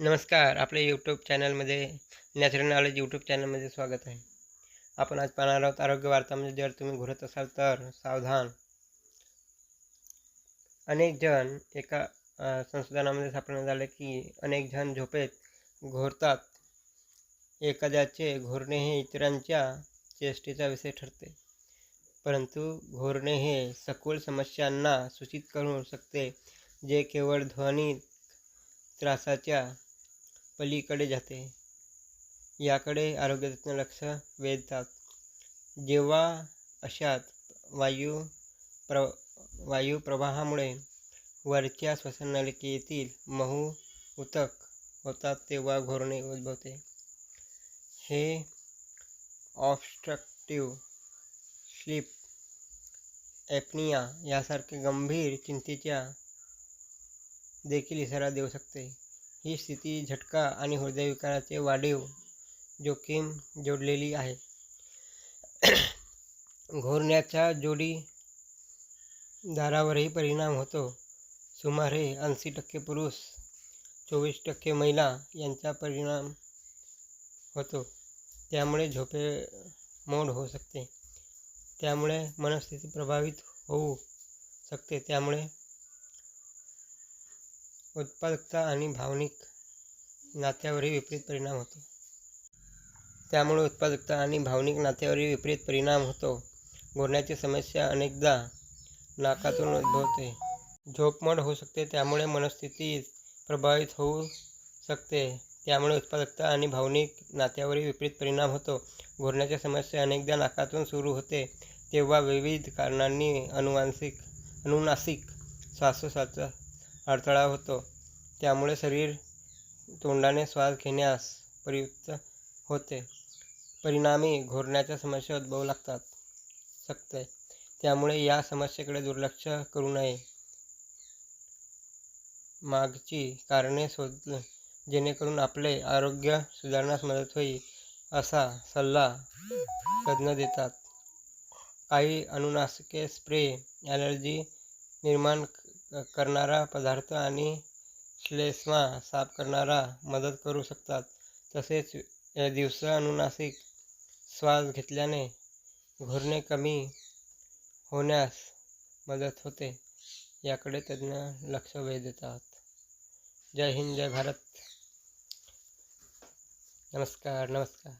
नमस्कार आपल्या यूट्यूब चॅनलमध्ये नॅचरल नॉलेज यूट्यूब चॅनलमध्ये स्वागत आहे. आपण आज पाहणार आहोत आरोग्य म्हणजे जर तुम्ही घुरत असाल तर सावधान. अनेक जण एका संशोधनामध्ये सापडण्यात आले की अनेक जण झोपेत घोरतात. एखाद्याचे घोरणे हे इतरांच्या चेष्टेचा विषय ठरते. परंतु घोरणे हे सखोल समस्यांना सूचित करू शकते जे केवळ ध्वनी त्रासाच्या पलीकडे जाते. याकडे आरोग्यतज्ञ लक्ष वेधतात. जेव्हा अशात वायू प्र वायू प्रवाहामुळे वरच्या श्वसननलिकेतील महू उतक होतात तेव्हा घोरणे उद्भवते. हे ऑबस्ट्रक्टिव्ह स्लीप ॲपनिया यासारखे गंभीर चिंतेच्या देखील इशारा देऊ शकते. ही स्थिती झटका आणि हृदयविकाराचे वाढीव जोखीम जोडलेली आहे. घोरण्याच्या जोडी दारावरही परिणाम होतो. सुमारे ऐंशी टक्के पुरुष चोवीस टक्के महिला यांचा परिणाम होतो. त्यामुळे झोपे मोड होऊ शकते. त्यामुळे मनस्थिती प्रभावित होऊ शकते. त्यामुळे उत्पादकता आणि भावनिक नात्यावरही विपरीत परिणाम होतो. त्यामुळे उत्पादकता आणि भावनिक नात्यावरही विपरीत परिणाम होतो. घोरण्याची समस्या अनेकदा नाकातून उद्भवते. झोपमोड होऊ शकते त्यामुळे मनस्थिती प्रभावित होऊ शकते. त्यामुळे उत्पादकता आणि भावनिक नात्यावरही विपरीत परिणाम होतो. घोरण्याची समस्या अनेकदा नाकातून सुरू होते. तेव्हा विविध कारणांनी अनुवांशिक अनुनासिक श्वासोश्वासा अडथळा होतो. त्यामुळे शरीर तोंडाने श्वास घेण्यास प्रयुक्त होते. परिणामी घोरण्याच्या समस्या उद्भवू लागतात शकते. त्यामुळे या समस्येकडे दुर्लक्ष करू नये. मागची कारणे शोध जेणेकरून आपले आरोग्य सुधारण्यास मदत होईल असा सल्ला तज्ज्ञ देतात. काही अनुनासिके स्प्रे ॲलर्जी निर्माण करणारा पदार्थ आणि श्लेष्मा साफ करणारा मदत करू शकतात. तसेच अ, दिवसा अनुनासिक श्वास घेतल्याने घुरणे कमी होण्यास मदत होते. याकडे तज्ज्ञ लक्ष वेधतात जय हिंद जय भारत. नमस्कार नमस्कार.